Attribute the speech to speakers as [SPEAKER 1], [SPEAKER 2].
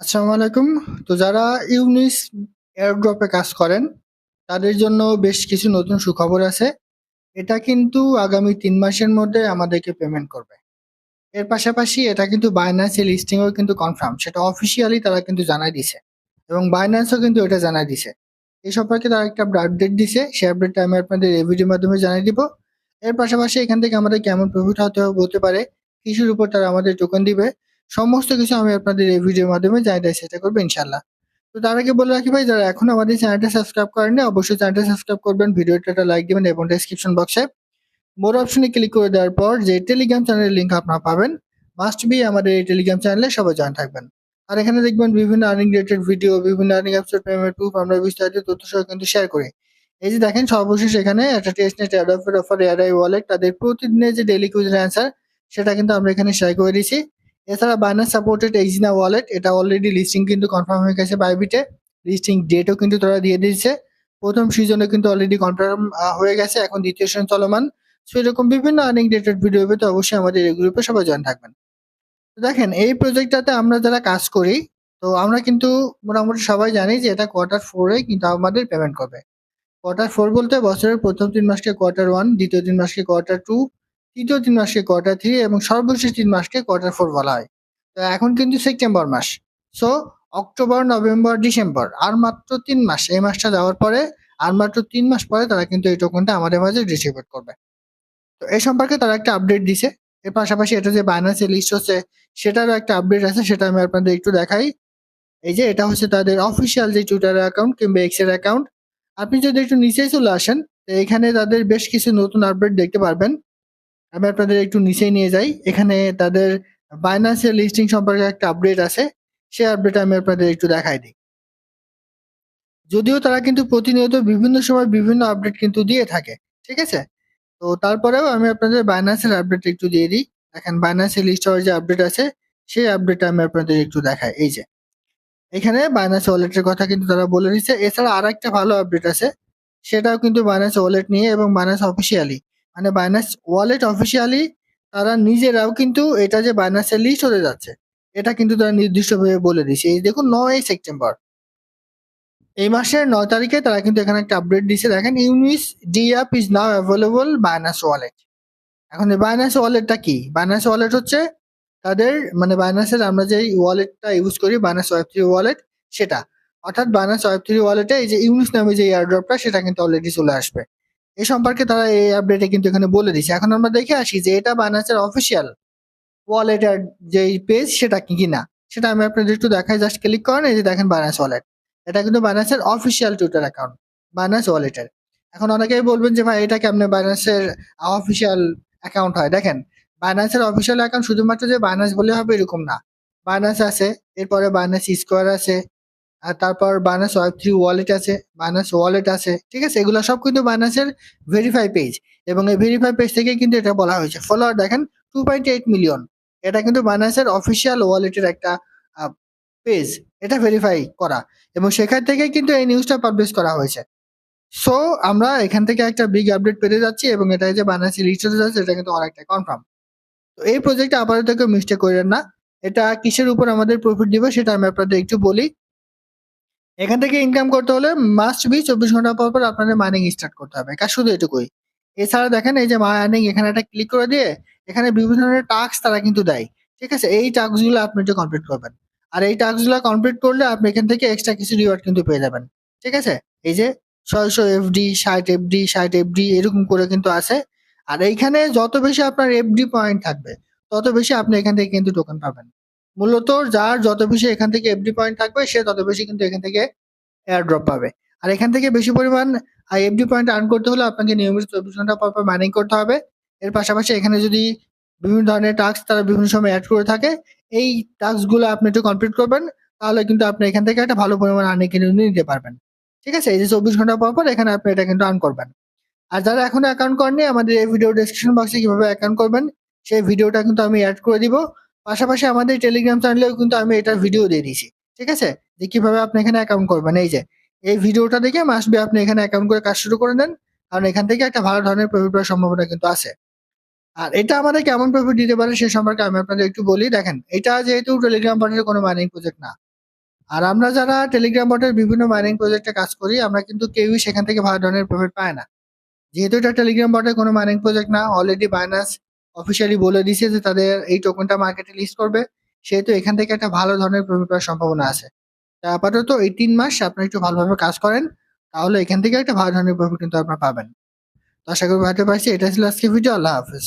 [SPEAKER 1] আসসালামু আলাইকুম। তো যারা ইউনিস এয়ারড্রপে কাজ করেন, তাদের জন্য বেশ কিছু নতুন সুখবর আছে। এটা কিন্তু আগামী তিন মাসের মধ্যে আমাদেরকে পেমেন্ট করবে। এর পাশাপাশি এটা কিন্তু বাইন্যান্স এর লিস্টিং ও কিন্তু কনফার্ম। সেটা অফিসিয়ালি তারা কিন্তু জানাই দিছে। এবং বাইন্যান্স ও কিন্তু এটা জানাই দিছে। এই সম্পর্কে তারা একটা আপডেট দিছে। সেই আপডেটটা আমি আপনাদের এই মাধ্যমে জানিয়ে দিব। এর পাশাপাশি এখান থেকে আমাদের কেমন প্রফিট হতে হতে পারে, কিসের উপর তারা আমাদের টোকেন দিবে, সমস্ত কিছু আমি আপনাদের এই ভিডিওর মাধ্যমে জানিয়ে দেওয়ার চেষ্টা করব ইনশাল্লাহ তো তার আগে বলে রাখি ভাই যারা এখন আমাদের চ্যানেলটা সাবস্ক্রাইব করেননি অবশ্যই চ্যানেলটা সাবস্ক্রাইব করবেন, ভিডিওটা একটা লাইক দিবেন এবং ডেসক্রিপশন বক্সে মোর অপশনে ক্লিক করে দেওয়ার পর যে টেলিগ্রাম চ্যানেলের লিঙ্ক আপনারা পাবেন মাস্ট বি আমাদের এই টেলিগ্রাম চ্যানেলে সবাই জয়েন থাকবেন। আর এখানে দেখবেন বিভিন্ন আর্নিং রিলেটেড ভিডিও, বিভিন্ন আর্নিং অ্যাপসের পেমেন্ট প্রুফ আমরা বিস্তারিত তথ্য সহ কিন্তু শেয়ার করি। এই যে দেখেন সর্বশেষ এখানে একটা টেস্টনেট অ্যাডপের অফার এআরআই ওয়ালেট তাদের প্রতিদিনের যে ডেইলি কুইজের অ্যান্সার সেটা কিন্তু আমরা এখানে শেয়ার করে দিয়েছি। এছাড়া বাইন্যান্স সাপোর্টেড এক্সিনা ওয়ালেট এটা অলরেডি লিস্টিং কিন্তু কনফার্ম হয়ে গেছে বাইবিটে। লিস্টিং ডেটও কিন্তু তারা দিয়ে দিয়েছে। প্রথম সিজনে কিন্তু অলরেডি কনফার্ম হয়ে গেছে। এখন দ্বিতীয় সিজন চলমান। সো এরকম বিভিন্ন আর্নিং রিলেটেড ভিডিও পেতে অবশ্যই আমাদের এই গ্রুপে সবাই জয়েন থাকবেন। তো দেখেন এই প্রজেক্টটাতে আমরা যারা কাজ করি তো আমরা কিন্তু মোটামুটি সবাই জানি যে এটা কোয়ার্টার ফোরে কিন্তু আমাদের পেমেন্ট করবে। কোয়ার্টার ফোর বলতে বছরের প্রথম ৩ মাসকে কোয়ার্টার ওয়ান দ্বিতীয় ৩ মাসকে কোয়ার্টার 2, তৃতীয় তিন মাসকে কোয়ার্টার থ্রি এবং সর্বশেষ তিন মাসকে কোয়ার্টার ফোর বলা হয়। তো এখন কিন্তু সেপ্টেম্বর মাস। সো অক্টোবর, নভেম্বর, ডিসেম্বর আর মাত্র তিন মাস। এই মাসটা যাওয়ার পরে আর মাত্র তিন মাস পরে তারা কিন্তু এই টোকেনটা আমাদের মাঝে ডিস্ট্রিবিউট করবে। তো এই সম্পর্কে তারা একটা আপডেট দিছে। এর পাশাপাশি এটা যে বাইন্যান্স এ লিস্ট হচ্ছে সেটারও একটা আপডেট আছে সেটা আমি আপনাদের একটু দেখাই। এই যে এটা হচ্ছে তাদের অফিসিয়াল যে টুইটার অ্যাকাউন্ট কিংবা এক্সের অ্যাকাউন্ট। আপনি যদি একটু নিচেই চলে আসেন তো এখানে তাদের বেশ কিছু নতুন আপডেট দেখতে পারবেন। আমি আপনাদের একটু নিচেই নিয়ে যাই। এখানে তাদের বাইন্যান্স এর লিস্টিং সম্পর্কে একটা আপডেট আছে। সেই আপডেট আমি আপনাদের একটু দেখাই দিই। যদিও তারা কিন্তু প্রতিনিয়ত বিভিন্ন সময় বিভিন্ন আপডেট কিন্তু দিয়ে থাকে। ঠিক আছে? তো তারপরেও আমি আপনাদের বাইন্যান্স এর আপডেট একটু দিয়ে দিই। দেখেন বাইন্যান্স এর লিস্ট হওয়ার যে আপডেট আছে, সেই আপডেটটা আমি আপনাদের একটু দেখাই। এই যে। এখানে বাইন্যান্স ওয়ালেটের কথা কিন্তু তারা বলে দিচ্ছে। এছাড়া আর একটা ভালো আপডেট আছে। সেটাও কিন্তু বাইন্যান্স ওয়ালেট নিয়ে এবং বাইন্যান্স অফিসিয়ালি মানে বাইন্যান্স ওয়ালেট অফিসিয়ালি তারা নিজেরাও কিন্তু এটা যে বাইন্যান্স এর লিস্ট হতে যাচ্ছে, এটা কিন্তু তারা নির্দিষ্টভাবে বলে দিয়েছে। এই দেখুন ৯ সেপ্টেম্বর। এই মাসের নয় তারিখে তারা কিন্তু এখানে একটা আপডেট দিছে দেখেন Younis the app is now available Binance wallet. এখন এই বাইন্যান্স ওয়ালেটটা কি? বাইন্যান্স ওয়ালেট হচ্ছে তাদের মানে বাইন্যান্সের আমরা যেই ওয়ালেটটা ইউজ করি বাইন্যান্স ওয়েব থ্রি ওয়ালেট সেটা। অর্থাৎ বাইন্যান্স ওয়েব থ্রি ওয়ালেটে এই যে ইউনিস নামে যে এয়ারড্রপটা সেটা কিন্তু অলরেডি চলে আসবে। এ সম্পর্কে তারা এই আপডেটে কিন্তু এখানে বলে দিচ্ছে এখন আমরা দেখে আসি যে এটা বাইন্যান্সের অফিসিয়াল ওয়ালেটের যেই পেজ সেটা কি কিনা। সেটা আমি আপনাদের একটু দেখাই জাস্ট ক্লিক করেন এই যে দেখেন বাইন্যান্স ওয়ালেট। এটা কিন্তু বাইন্যান্সের অফিসিয়াল টুইটার অ্যাকাউন্ট। বাইন্যান্স ওয়ালেটের। এখন অনেকেই বলবেন যে ভাই এটা কেমনে বাইন্যান্সের অফিসিয়াল অ্যাকাউন্ট হয়। দেখেন বাইন্যান্সের অফিসিয়াল অ্যাকাউন্ট শুধুমাত্র যে বাইন্যান্স বলে হবে এরকম না। বাইন্যান্স আছে, এরপরে বাইন্যান্স স্কোয়ার আছে, আর তারপর বাইন্যান্স ওয়েব থ্রি ওয়ালেট আছে, বাইন্যান্স ওয়ালেট আছে। ঠিক আছে? এগুলো সব কিন্তু বাইন্যান্সের ভেরিফাই পেজ এবং এই ভেরিফাই পেজ থেকে কিন্তু এটা বলা হয়েছে। ফলোয়ার দেখেন 2.8 মিলিয়ন। এটা কিন্তু বাইন্যান্সের অফিসিয়াল ওয়ালেটের একটা পেজ। এটা ভেরিফাই করা এবং সেখান থেকেই কিন্তু এই নিউজটা পাবলিশ করা হয়েছে। সো আমরা এখান থেকে একটা বিগ আপডেট পেতে যাচ্ছি এবং এটা যে লিস্ট হতে যাচ্ছে এটা কিন্তু অনেকটা কনফার্ম। তো এই প্রজেক্টে আপাতত কেউ মিস্টেক কইরেন না। এটা কিসের উপর আমাদের প্রফিট দিবে সেটা আমি আপনাদের একটু বলি। এখান থেকে ইনকাম করতে হলে মাস্ট বি ২৪ ঘণ্টা পর, পর আপনাদের মাইনিং স্টার্ট করতে হবে। কাজ শুধু এটুকুই। এছাড়া দেখেন এই যে মাইনিং এখানে একটা ক্লিক করে দিয়ে এখানে বিভিন্ন ধরনের টাস্ক তারা কিন্তু দেয়। ঠিক আছে? এই টাস্কগুলো আপনি একটু কমপ্লিট করবেন। আর এই টাস্কগুলো কমপ্লিট করলে আপনি এখান থেকে এক্সট্রা কিছু রিওয়ার্ড কিন্তু পেয়ে যাবেন। ঠিক আছে? এই যে ৬০০ এফডি, ৬০ এফডি, ৬০ এফডি এরকম করে কিন্তু আছে। আর এইখানে যত বেশি আপনার এফডি পয়েন্ট থাকবে তত বেশি আপনি এখান থেকে কিন্তু টোকেন পাবেন। মূলত যার যত বেশি এখান থেকে এফডি পয়েন্ট থাকবে সে তত বেশি কিন্তু এখান থেকে এয়ার ড্রপ পাবে। আর এখান থেকে বেশি পরিমাণ এফডি পয়েন্ট আর্ন করতে হলে আপনাকে নিয়মিত ২৪ ঘণ্টা পর, পর মাইনিং করতে হবে। এর পাশাপাশি এখানে যদি বিভিন্ন ধরনের টাস্ক তারা বিভিন্ন সময় অ্যাড করে থাকে, এই টাস্কগুলো আপনি একটু কমপ্লিট করবেন। তাহলে কিন্তু আপনি এখান থেকে একটা ভালো পরিমাণ আর্নিং কিন্তু নিতে পারবেন। ঠিক আছে? এই যে ২৪ ঘণ্টা পর, পর এখানে আপনি এটা কিন্তু আর্ন করবেন। আর যারা এখনও অ্যাকাউন্ট করেননি আমাদের এই ভিডিও ডেসক্রিপশন বক্সে কীভাবে অ্যাকাউন্ট করবেন সেই ভিডিওটা কিন্তু আমি অ্যাড করে দিব। পাশাপাশি আমাদের টেলিগ্রাম চ্যানেলেও কিন্তু আমি এটার ভিডিও দিয়ে দিয়েছি। ঠিক আছে? যে কীভাবে আপনি এখানে অ্যাকাউন্ট করবেন, এই যে। এই ভিডিওটা দেখে মাস্ট বি আপনি এখানে অ্যাকাউন্ট করে কাজ শুরু করে দেন। কারণ এখান থেকে একটা ভালো ধরনের প্রফিট পাওয়ার সম্ভাবনা কিন্তু আছে। আর এটা আমাদের কেমন প্রফিট দিতে পারে সে সম্পর্কে আমি আপনাদের একটু বলি। দেখেন, এটা যেহেতু টেলিগ্রাম পার্টনারের কোনো মাইনিং প্রজেক্ট না। আর আমরা যারা টেলিগ্রাম বটের বিভিন্ন মাইনিং প্রজেক্টে কাজ করি, আমরা কিন্তু কেউই সেখান থেকে ভালো ধরনের প্রফিট পায় না যেহেতু এটা টেলিগ্রাম বটের কোনো মাইনিং প্রজেক্ট না অলরেডি বাইনান্স অফিসিয়ালি বলে দিছে যে তাদের এই টোকেনটা মার্কেটে লিস্ট করবে। সেহেতু এখান থেকে একটা ভালো ধরনের প্রফিট পাওয়ার সম্ভাবনা আছে। তা আপাতত এই তিন মাস আপনি একটু ভালোভাবে কাজ করেন, তাহলে এখান থেকে একটা ভালো ধরনের প্রফিট কিন্তু আপনারা পাবেন। তো আশা করি ভাবতে পারছি, এটা ছিল আজকে ভিডিও আল্লাহ হাফিজ।